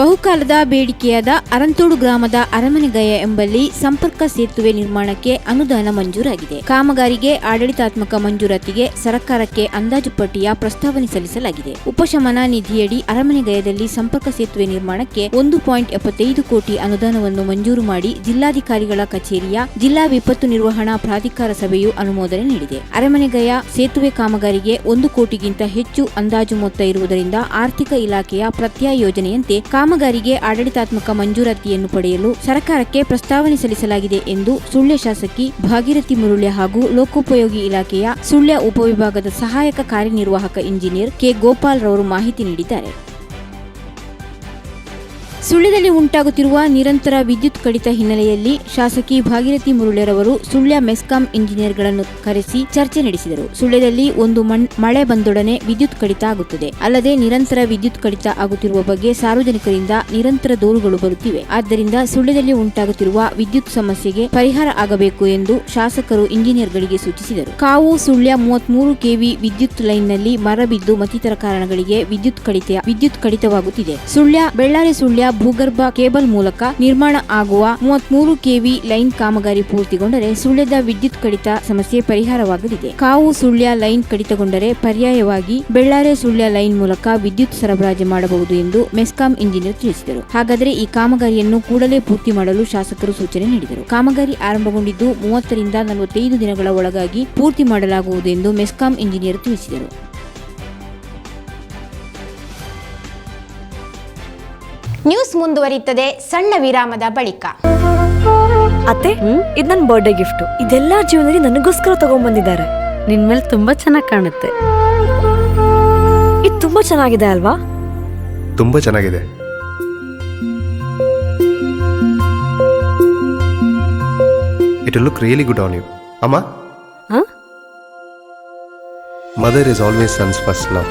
ಬಹುಕಾಲದ ಬೇಡಿಕೆಯಾದ ಅರಂತೋಡು ಗ್ರಾಮದ ಅರಮನೆಗಯ ಎಂಬಲ್ಲಿ ಸಂಪರ್ಕ ಸೇತುವೆ ನಿರ್ಮಾಣಕ್ಕೆ ಅನುದಾನ ಮಂಜೂರಾಗಿದೆ. ಕಾಮಗಾರಿಗೆ ಆಡಳಿತಾತ್ಮಕ ಮಂಜೂರಾತಿಗೆ ಸರ್ಕಾರಕ್ಕೆ ಅಂದಾಜು ಪಟ್ಟಿಯ ಪ್ರಸ್ತಾವನೆ ಸಲ್ಲಿಸಲಾಗಿದೆ. ಉಪಶಮನ ನಿಧಿಯಡಿ ಅರಮನೆಗಯದಲ್ಲಿ ಸಂಪರ್ಕ ಸೇತುವೆ ನಿರ್ಮಾಣಕ್ಕೆ ಒಂದು ಪಾಯಿಂಟ್ ಎಪ್ಪತ್ತೈದು ಕೋಟಿ ಅನುದಾನವನ್ನು ಮಂಜೂರು ಮಾಡಿ ಜಿಲ್ಲಾಧಿಕಾರಿಗಳ ಕಚೇರಿಯ ಜಿಲ್ಲಾ ವಿಪತ್ತು ನಿರ್ವಹಣಾ ಪ್ರಾಧಿಕಾರ ಸಭೆಯು ಅನುಮೋದನೆ ನೀಡಿದೆ. ಅರಮನೆಗಯ ಸೇತುವೆ ಕಾಮಗಾರಿಗೆ ಒಂದು ಕೋಟಿಗಿಂತ ಹೆಚ್ಚು ಅಂದಾಜು ಮೊತ್ತ ಇರುವುದರಿಂದ ಆರ್ಥಿಕ ಇಲಾಖೆಯ ಪ್ರತ್ಯಯ ಯೋಜನೆಯಂತೆ ಕಾಮಗಾರಿಗೆ ಆಡಳಿತಾತ್ಮಕ ಮಂಜೂರಾತಿಯನ್ನು ಪಡೆಯಲು ಸರ್ಕಾರಕ್ಕೆ ಪ್ರಸ್ತಾವನೆ ಸಲ್ಲಿಸಲಾಗಿದೆ ಎಂದು ಸುಳ್ಯ ಶಾಸಕಿ ಭಾಗೀರಥಿ ಮುರುಳ್ಯ ಹಾಗೂ ಲೋಕೋಪಯೋಗಿ ಇಲಾಖೆಯ ಸುಳ್ಯ ಉಪವಿಭಾಗದ ಸಹಾಯಕ ಕಾರ್ಯನಿರ್ವಾಹಕ ಇಂಜಿನಿಯರ್ ಕೆ ಗೋಪಾಲ್ ರವರು ಮಾಹಿತಿ ನೀಡಿದ್ದಾರೆ. ಸುಳ್ಯದಲ್ಲಿ ಉಂಟಾಗುತ್ತಿರುವ ನಿರಂತರ ವಿದ್ಯುತ್ ಕಡಿತ ಹಿನ್ನೆಲೆಯಲ್ಲಿ ಶಾಸಕಿ ಭಾಗೀರಥಿ ಮುರುಳ್ಯರವರು ಸುಳ್ಯ ಮೆಸ್ಕಾಂ ಇಂಜಿನಿಯರ್ಗಳನ್ನು ಕರೆಸಿ ಚರ್ಚೆ ನಡೆಸಿದರು. ಸುಳ್ಯದಲ್ಲಿ ಒಂದು ಮಳೆ ಬಂದೊಡನೆ ವಿದ್ಯುತ್ ಕಡಿತ ಆಗುತ್ತದೆ. ಅಲ್ಲದೆ ನಿರಂತರ ವಿದ್ಯುತ್ ಕಡಿತ ಆಗುತ್ತಿರುವ ಬಗ್ಗೆ ಸಾರ್ವಜನಿಕರಿಂದ ನಿರಂತರ ದೂರುಗಳು ಬರುತ್ತಿವೆ. ಆದ್ದರಿಂದ ಸುಳ್ಯದಲ್ಲಿ ಉಂಟಾಗುತ್ತಿರುವ ವಿದ್ಯುತ್ ಸಮಸ್ಯೆಗೆ ಪರಿಹಾರ ಆಗಬೇಕು ಎಂದು ಶಾಸಕರು ಇಂಜಿನಿಯರ್ಗಳಿಗೆ ಸೂಚಿಸಿದರು. ಕಾವು, ಸುಳ್ಯ ಮೂವತ್ಮೂರು ಕೆವಿ ವಿದ್ಯುತ್ ಲೈನ್ನಲ್ಲಿ ಮರ ಬಿದ್ದು ಮತ್ತಿತರ ಕಾರಣಗಳಿಗೆ ವಿದ್ಯುತ್ ಕಡಿತ, ವಿದ್ಯುತ್ ಕಡಿತವಾಗುತ್ತಿದೆ. ಸುಳ್ಯ, ಬೆಳ್ಳಾರಿ ಸುಳ್ಯ ಭೂಗರ್ಭ ಕೇಬಲ್ ಮೂಲಕ ನಿರ್ಮಾಣ ಆಗುವ ಮೂವತ್ಮೂರು ಕೆವಿ ಲೈನ್ ಕಾಮಗಾರಿ ಪೂರ್ತಿಗೊಂಡರೆ ಸುಳ್ಯದ ವಿದ್ಯುತ್ ಕಡಿತ ಸಮಸ್ಯೆ ಪರಿಹಾರವಾಗಲಿದೆ. ಕಾವು ಸುಳ್ಯ ಲೈನ್ ಕಡಿತಗೊಂಡರೆ ಪರ್ಯಾಯವಾಗಿ ಬೆಳ್ಳಾರೆ ಸುಳ್ಯ ಲೈನ್ ಮೂಲಕ ವಿದ್ಯುತ್ ಸರಬರಾಜು ಮಾಡಬಹುದು ಎಂದು ಮೆಸ್ಕಾಂ ಇಂಜಿನಿಯರ್ ತಿಳಿಸಿದರು. ಹಾಗಾದರೆ ಈ ಕಾಮಗಾರಿಯನ್ನು ಕೂಡಲೇ ಪೂರ್ತಿ ಮಾಡಲು ಶಾಸಕರು ಸೂಚನೆ ನೀಡಿದರು. ಕಾಮಗಾರಿ ಆರಂಭಗೊಂಡಿದ್ದು ಮೂವತ್ತರಿಂದ ನಲವತ್ತೈದು ದಿನಗಳ ಒಳಗಾಗಿ ಪೂರ್ತಿ ಮಾಡಲಾಗುವುದು ಎಂದು ಮೆಸ್ಕಾಂ ಇಂಜಿನಿಯರ್ ತಿಳಿಸಿದರು. ನ್ಯೂಸ್ ಮುಂದುವರಿಯುತ್ತದೆ ಸಣ್ಣ ವಿರಾಮದ ಬಳಿಕ. ಅತ್ತೆ ಇದು ನನ್ನ ಬರ್ಡೇ ಗಿಫ್ಟ್ ಇದೆಲ್ಲ ಜೀವನದಲ್ಲಿ ನನಗೋಸ್ಕರ ತಗೊಂಡ್ಬಂದಿದ್ದಾರೆ ನಿನ್ ಮೇಲೆ ತುಂಬಾ ಚೆನ್ನಾಗಿ ಕಾಣುತ್ತೆ. ಇದು ತುಂಬಾ ಚೆನ್ನಾಗಿದೆ ಅಲ್ವಾ? ತುಂಬಾ ಚೆನ್ನಾಗಿದೆ. It look really good on you ಅಮ್ಮ? Mother is always sons first love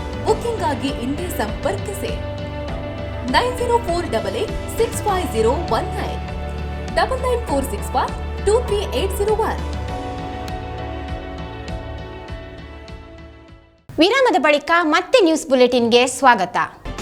Booking ಆಗಿ ಇಂದೇ ಸಂಪರ್ಕಿಸಿ. Nine zero four double eight six five zero one nine. Double nine four six five two three eight zero one. ವಿರಾಮದ ಬಳಿಕ ಮತ್ತೆ news ಬುಲೆಟಿನ್ಗೆ ಸ್ವಾಗತ.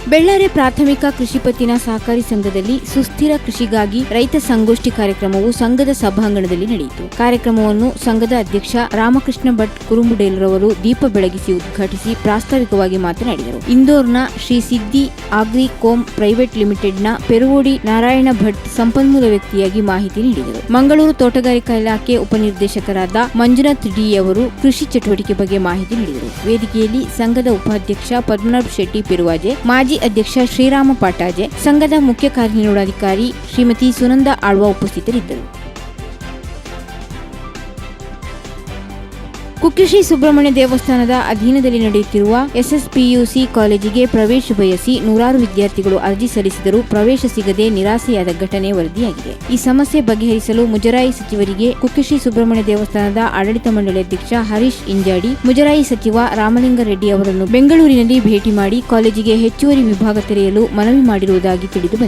ಬೆಳ್ಳಾರೆ ಪ್ರಾಥಮಿಕ ಕೃಷಿ ಪತ್ತಿನ ಸಹಕಾರಿ ಸಂಘದಲ್ಲಿ ಸುಸ್ಥಿರ ಕೃಷಿಗಾಗಿ ರೈತ ಸಂಗೋಷ್ಠಿ ಕಾರ್ಯಕ್ರಮವು ಸಂಘದ ಸಭಾಂಗಣದಲ್ಲಿ ನಡೆಯಿತು. ಕಾರ್ಯಕ್ರಮವನ್ನು ಸಂಘದ ಅಧ್ಯಕ್ಷ ರಾಮಕೃಷ್ಣ ಭಟ್ ಕುರುಂಬುಡೇಲ್ರವರು ದೀಪ ಬೆಳಗಿಸಿ ಉದ್ಘಾಟಿಸಿ ಪ್ರಾಸ್ತಾವಿಕವಾಗಿ ಮಾತನಾಡಿದರು. ಇಂದೋರ್ನ Shri Siddhi agri com private ಲಿಮಿಟೆಡ್ನ ಪೆರುವೋಡಿ ನಾರಾಯಣ ಭಟ್ ಸಂಪನ್ಮೂಲ ವ್ಯಕ್ತಿಯಾಗಿ ಮಾಹಿತಿ ನೀಡಿದರು. ಮಂಗಳೂರು ತೋಟಗಾರಿಕಾ ಇಲಾಖೆ ಉಪನಿರ್ದೇಶಕರಾದ ಮಂಜುನಾಥ್ ಡಿ ಅವರು ಕೃಷಿ ಚಟುವಟಿಕೆ ಬಗ್ಗೆ ಮಾಹಿತಿ ನೀಡಿದರು. ವೇದಿಕೆಯಲ್ಲಿ ಸಂಘದ ಉಪಾಧ್ಯಕ್ಷ ಪದ್ಮನಾಭ್ ಶೆಟ್ಟಿ ಪೆರುವಾಜೆ, ಮಾಜಿ ಅಧ್ಯಕ್ಷ ಶ್ರೀರಾಮ ಪಾಟಾಜೆ ಸಂಘದ ಮುಖ್ಯ ಕಾರ್ಯನಿರ್ವಹಣಾಧಿಕಾರಿ ಶ್ರೀಮತಿ ಸುನಂದ ಆಳ್ವ ಉಪಸ್ಥಿತರಿದ್ದರು. ಕುಕ್ಕಿಶ್ರೀ ಸುಬ್ರಹ್ಮಣ್ಯ ದೇವಸ್ಥಾನದ ಅಧೀನದಲ್ಲಿ ನಡೆಯುತ್ತಿರುವ ಎಸ್ಎಸ್ಪಿಯುಸಿ ಕಾಲೇಜಿಗೆ ಪ್ರವೇಶ ಬಯಸಿ ನೂರಾರು ವಿದ್ಯಾರ್ಥಿಗಳು ಅರ್ಜಿ ಸಲ್ಲಿಸಿದರೂ ಪ್ರವೇಶ ಸಿಗದೆ ನಿರಾಸೆಯಾದ ಘಟನೆ ವರದಿಯಾಗಿದೆ. ಈ ಸಮಸ್ಯೆ ಬಗೆಹರಿಸಲು ಮುಜರಾಯಿ ಸಚಿವರಿಗೆ ಕುಕ್ಕಿಶ್ರೀ ಸುಬ್ರಹ್ಮಣ್ಯ ದೇವಸ್ಥಾನದ ಆಡಳಿತ ಮಂಡಳಿ ಅಧ್ಯಕ್ಷ ಹರೀಶ್ ಇಂಜಾಡಿ, ಮುಜರಾಯಿ ಸಚಿವ ರಾಮಲಿಂಗಾರೆಡ್ಡಿ ಅವರನ್ನು ಬೆಂಗಳೂರಿನಲ್ಲಿ ಭೇಟಿ ಮಾಡಿ ಕಾಲೇಜಿಗೆ ಹೆಚ್ಚುವರಿ ವಿಭಾಗ ತೆರೆಯಲು ಮನವಿ ಮಾಡಿರುವುದಾಗಿ ತಿಳಿದು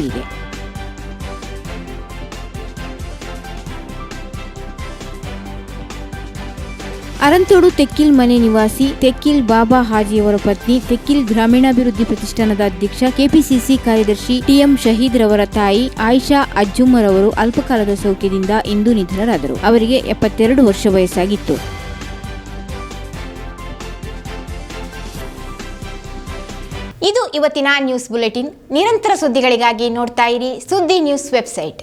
ಅರಂತೋಡು ತೆಕ್ಕಿಲ್ ಮನೆ ನಿವಾಸಿ, ತೆಕ್ಕಿಲ್ ಬಾಬಾ ಹಾಜಿಯವರ ಪತ್ನಿ, ತೆಕ್ಕಿಲ್ ಗ್ರಾಮೀಣಾಭಿವೃದ್ಧಿ ಪ್ರತಿಷ್ಠಾನದ ಅಧ್ಯಕ್ಷ, ಕೆಪಿಸಿಸಿ ಕಾರ್ಯದರ್ಶಿ ಟಿಎಂ ಶಹೀದ್ ರವರ ತಾಯಿ ಆಯಿಷಾ ಅಜ್ಜುಮ್ಮರವರು ಅಲ್ಪಕಾಲದ ಸೌಖ್ಯದಿಂದ ಇಂದು ನಿಧನರಾದರು. ಅವರಿಗೆ ಎಪ್ಪತ್ತೆರಡು ವರ್ಷ ವಯಸ್ಸಾಗಿತ್ತು. ಇದು ಇವತ್ತಿನ ನ್ಯೂಸ್ ಬುಲೆಟಿನ್. ನಿರಂತರ ಸುದ್ದಿಗಳಿಗಾಗಿ ನೋಡ್ತಾ ಇರಿ ಸುದ್ದಿ ನ್ಯೂಸ್ ವೆಬ್ಸೈಟ್.